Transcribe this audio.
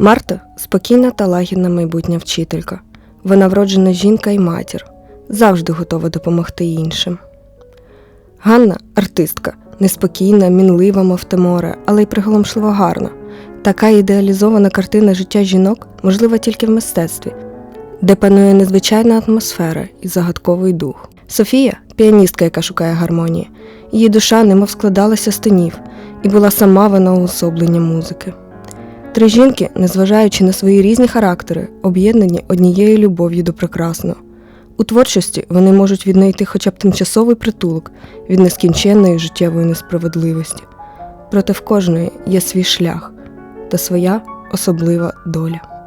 Марта спокійна та лагідна майбутня вчителька. Вона вроджена жінка і матір, завжди готова допомогти іншим. Ганна артистка, неспокійна, мінлива, мов те море, але й приголомшливо гарна. Така ідеалізована картина життя жінок можлива тільки в мистецтві, де панує незвичайна атмосфера і загадковий дух. Софія піаністка, яка шукає гармонії. Її душа немов складалася з тонів, і була сама вона уособлення музики. Три жінки, незважаючи на свої різні характери, об'єднані однією любов'ю до прекрасного. У творчості вони можуть віднайти хоча б тимчасовий притулок від нескінченної життєвої несправедливості. Проте в кожної є свій шлях та своя особлива доля.